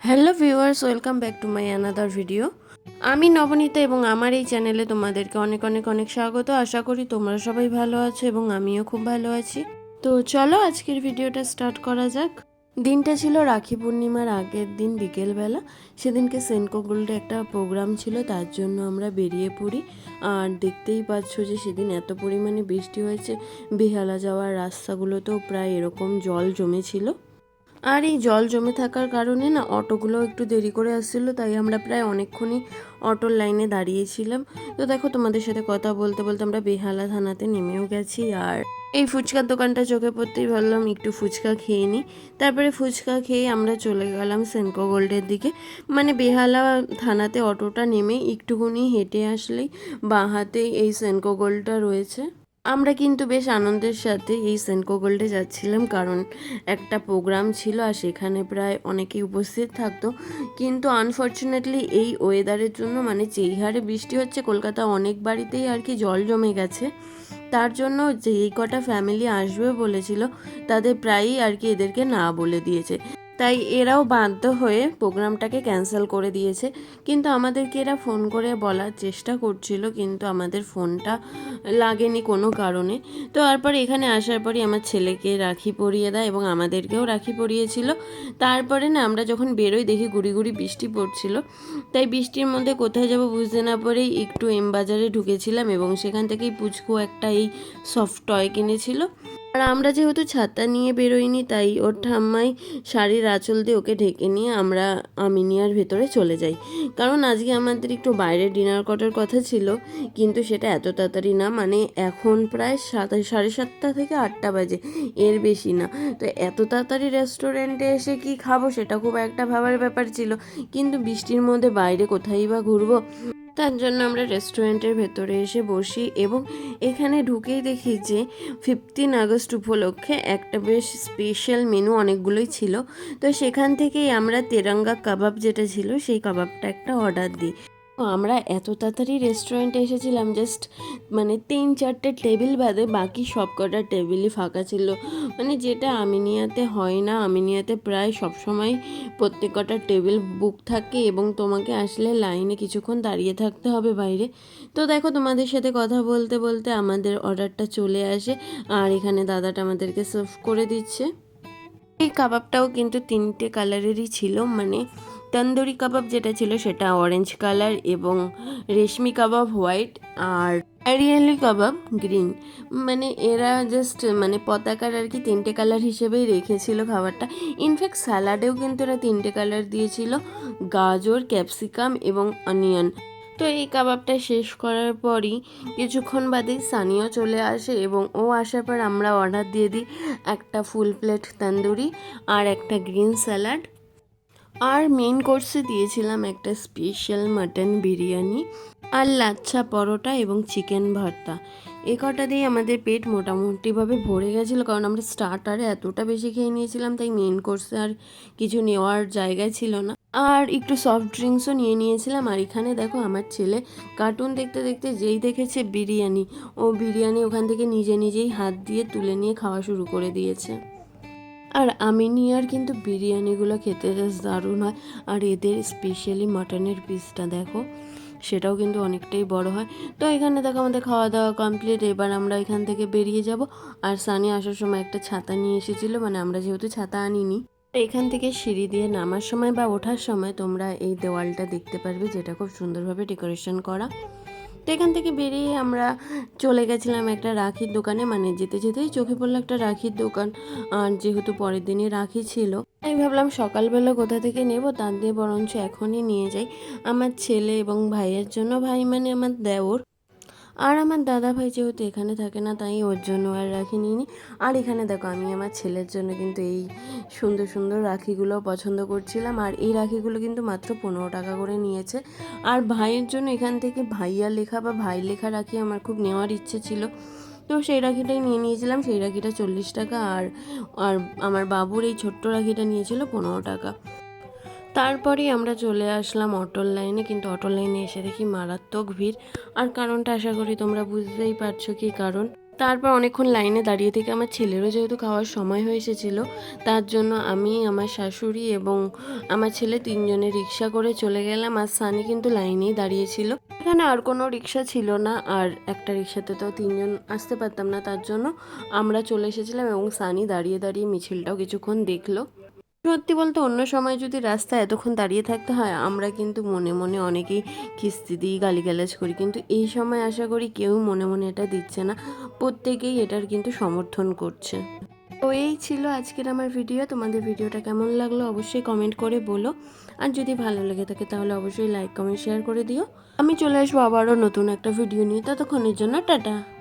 Hello viewers, welcome back to my another video. আমি নবনীতা এবং আমার এই চ্যানেলে তোমাদেরকে অনেক অনেক অনেক স্বাগত। আশা করি তোমরা সবাই ভালো আছো এবং আমিও খুব ভালো আছি। তো চলো আজকের ভিডিওটা স্টার্ট করা যাক। দিনটা ছিল রাখি পূর্ণিমার আগের দিন বিকেলবেলা। সেদিনকে সেনকো একটা প্রোগ্রাম ছিল, তার জন্য আমরা বেরিয়ে পড়ি। আর দেখতেই পাচ্ছ যে সেদিন এত পরিমাণে বৃষ্টি হয়েছে। বেহালা যাওয়ার রাস্তাগুলোতেও প্রায় এরকম জল জমেছিল। আর এই জল জমে থাকার কারণে না অটোগুলো একটু দেরি করে আসছিল, তাই আমরা প্রায় অনেকক্ষণই অটোর লাইনে দাঁড়িয়েছিলাম। তো দেখো তোমাদের সাথে কথা বলতে বলতে আমরা বেহালা থানাতে নেমেও গেছি আর এই ফুচকার দোকানটা চোখে পড়তেই ভাবলাম একটু ফুচকা খেয়ে নিই। তারপরে ফুচকা খেয়ে আমরা চলে গেলাম সেনকো গোল্ডের দিকে। মানে বেহালা থানাতে অটোটা নেমে একটুখানি হেঁটে আসলেই বাঁ হাতেই এই সেনকো গোল্ডটা রয়েছে। আমরা কিন্তু বেশ আনন্দের সাথে এই সেনকো গোল্ডে যাচ্ছিলাম, কারণ একটা প্রোগ্রাম ছিল আর সেখানে প্রায় অনেকেই উপস্থিত থাকতো। কিন্তু আনফর্চুনেটলি এই ওয়েদারের জন্য মানে যেই হারে বৃষ্টি হচ্ছে, কলকাতা অনেক বাড়িতেই আর কি জল জমে গেছে। তার জন্য যেই কটা ফ্যামিলি আসবে বলেছিল, তাদের প্রায়ই আর কি এদেরকে না বলে দিয়েছে। তাই এরাও বাধ্য হয়ে প্রোগ্রামটাকে ক্যান্সেল করে দিয়েছে। কিন্তু আমাদেরকে এরা ফোন করে বলার চেষ্টা করছিল, কিন্তু আমাদের ফোনটা লাগেনি কোনো কারণে। তো তারপর এখানে আসার পরই আমার ছেলেকে রাখি পরিয়ে দেয় এবং আমাদেরকেও রাখি পরিয়েছিল। তারপরে না আমরা যখন বেরোই দেখি গুড়ি গুড়ি বৃষ্টি পড়ছিল। তাই বৃষ্টির মধ্যে কোথায় যাব বুঝতে না পরেই একটু এম বাজারে ঢুকেছিলাম এবং সেখান থেকেই পুচকু একটা এই সফট টয় কিনেছিল। আর আমরা যেহেতু ছাতা নিয়ে বেরোইনি, তাই ওর ঠাম্মাই শাড়ির আঁচল দিয়ে ওকে ঢেকে নিয়ে আমরা আমিনিয়ার ভেতরে চলে যাই। কারণ আজকে আমাদের একটু বাইরে ডিনার করার কথা ছিল, কিন্তু সেটা এত তাড়াতাড়ি না মানে এখন প্রায় সাত, সাড়ে সাতটা থেকে আটটা বাজে, এর বেশি না। তো এত তাড়াতাড়ি রেস্টুরেন্টে এসে কি খাব সেটা খুব একটা ভাবার ব্যাপার ছিল, কিন্তু বৃষ্টির মধ্যে বাইরে কোথায় বা ঘুরবো? তার জন্য আমরা রেস্টুরেন্টের ভেতরে এসে বসি এবং এখানে ঢুকেই দেখি যে ফিফটিন আগস্ট উপলক্ষে একটা বেশ স্পেশাল মেনু অনেকগুলোই ছিল। তো সেখান থেকেই আমরা তেরাঙ্গা কাবাব যেটা ছিল, সেই কাবাবটা একটা অর্ডার দিই। আমরা এত তাড়াতাড়ি রেস্টুরেন্টে এসেছিলাম জাস্ট মানে তিন চারটে টেবিল বাদে বাকি সব কটা টেবিলই ফাঁকা ছিল। মানে যেটা আমিনিয়াতে হয় না, আমিনিয়াতে প্রায় সবসময় প্রত্যেক কটা টেবিল বুক থাকে এবং তোমাকে আসলে লাইনে কিছুক্ষণ দাঁড়িয়ে থাকতে হবে বাইরে। তো দেখো তোমাদের সাথে কথা বলতে বলতে আমাদের অর্ডারটা চলে আসে আর এখানে দাদাটা আমাদেরকে সার্ভ করে দিচ্ছে। এই কাবাবটাও কিন্তু তিনটে কালারেরই ছিল মানে তন্দুরি কাবাব যেটা ছিল সেটা অরেঞ্জ কালার এবং রেশমি কাবাব হোয়াইট আর অ্যারিয়ালি কাবাব গ্রিন মানে এরা জাস্ট মানে পতাকার আর কি তিনটে কালার হিসেবেই রেখেছিল খাবারটা। ইনফ্যাক্ট স্যালাডেও কিন্তু এরা তিনটে কালার দিয়েছিল। গাজর ক্যাপসিকাম এবং অনিয়ন তো এই কাবাবটা শেষ করার পরই কিছুক্ষণ বাদেই সানিও চলে আসে এবং ও আসার পর আমরা অর্ডার দিয়ে দিই একটা ফুল প্লেট তন্দুরি আর একটা গ্রিন স্যালাড আর মেন কোর্সে দিয়েছিলাম একটা স্পেশাল মাটন বিরিয়ানি আর লাচ্ছা পরোটা এবং চিকেন ভর্তা। এ কটা দিয়ে আমাদের পেট মোটামুটিভাবে ভরে গেছিল, কারণ আমরা স্টার্টারে এতটা বেশি খেয়ে নিয়েছিলাম, তাই মেন কোর্সে আর কিছু নেওয়ার জায়গা ছিল না। আর একটু সফট ড্রিঙ্কসও নিয়ে নিয়েছিলাম, আর এখানে দেখো আমার ছেলে কার্টুন দেখতে দেখতে যেই দেখেছে বিরিয়ানি, ও বিরিয়ানি ওখান থেকে নিজে নিজেই হাত দিয়ে তুলে নিয়ে খাওয়া শুরু করে দিয়েছে। আর আমিনিয়ার কিন্তু বিরিয়ানিগুলো খেতে জাস্ট দারুণ হয়। আর এদের স্পেশালি মাটনের পিসটা দেখো, সেটাও কিন্তু অনেকটাই বড় হয়। তো এখানে দেখো আমাদের খাওয়া দাওয়া কমপ্লিট এবার আমরা এখান থেকে বেরিয়ে যাব। আর সানি আসার সময় একটা ছাতা নিয়ে এসেছিল মানে আমরা যেহেতু ছাতা আনিনি। এখান থেকে সিঁড়ি দিয়ে নামার সময় বা ওঠার সময় তোমরা এই দেওয়ালটা দেখতে পারবে, যেটা খুব সুন্দরভাবে ডেকোরেশন করা। তো এখান থেকে বেরিয়ে আমরা চলে গেছিলাম একটা রাখির দোকানে। মানে যেতে যেতেই চোখে পড়ল একটা রাখির দোকান। আর যেহেতু পরের দিনই রাখি ছিল, আমি ভাবলাম সকালবেলা কোথা থেকে নেব তার দিয়ে বরঞ্চ এখনই নিয়ে যাই। আমার ছেলে এবং ভাইয়ের জন্য ভাই মানে আমার দেওর। আর আমার দাদা ভাই যেহেতু এখানে থাকে না, তাই ওর জন্য আর রাখি নিইনি। আর এখানে দেখো, আমি আমার ছেলের জন্য কিন্তু এই সুন্দর সুন্দর রাখিগুলো পছন্দ করছিলাম। আর এই রাখিগুলো কিন্তু মাত্র পনেরো টাকা করে নিয়েছে। আর ভাইয়ের জন্য এখান থেকে ভাইয়া লেখা বা ভাই লেখা রাখি আমার খুব নেওয়ার ইচ্ছে ছিল। তো সেই রাখিটাই নিয়ে নিয়েছিলাম, সেই রাখিটা চল্লিশ টাকা। আর আর আমার বাবুর এই ছোট্ট রাখিটা নিয়েছিল পনেরো টাকা। তারপরেই আমরা চলে আসলাম অটোর লাইনে, কিন্তু অটোর লাইনে এসে দেখি মারাত্মক ভিড়। আর কারণটা আশা করি তোমরা বুঝতেই পারছ কি কারণ? তারপর অনেকক্ষণ লাইনে দাঁড়িয়ে থেকে আমার ছেলেরও যেহেতু খাওয়ার সময় হয়ে এসেছিল, তার জন্য আমি, আমার শাশুড়ি এবং আমার ছেলে তিনজনে রিক্সা করে চলে গেলাম। আর সানি কিন্তু লাইনেই দাঁড়িয়েছিল। এখানে আর কোনো রিক্সা ছিল না, আর একটা রিক্সাতে তো তিনজন আসতে পারতাম না, তার জন্য আমরা চলে এসেছিলাম এবং সানি দাঁড়িয়ে দাঁড়িয়ে মিছিলটাও কিছুক্ষণ দেখল। সত্যি বলতে অন্য সময় যদি রাস্তায় এতক্ষণ দাঁড়িয়ে থাকতে হয়, আমরা কিন্তু মনে মনে অনেকেই কিস্তি দিই, গালিগালাজ করি। কিন্তু এই সময় আশা করি কেউ মনে মনে এটা দিচ্ছে না। প্রত্যেকেই এটার কিন্তু সমর্থন করছে। তো এই ছিল আজকের আমার ভিডিও। তোমাদের ভিডিওটা কেমন লাগল অবশ্যই কমেন্ট করে বলো। আর যদি ভালো লেগে থাকে তাহলে অবশ্যই লাইক, কমেন্ট, শেয়ার করে দিও। আমি চলে আসব আবারও নতুন একটা ভিডিও নিয়ে। ততক্ষণের জন্য টাটা।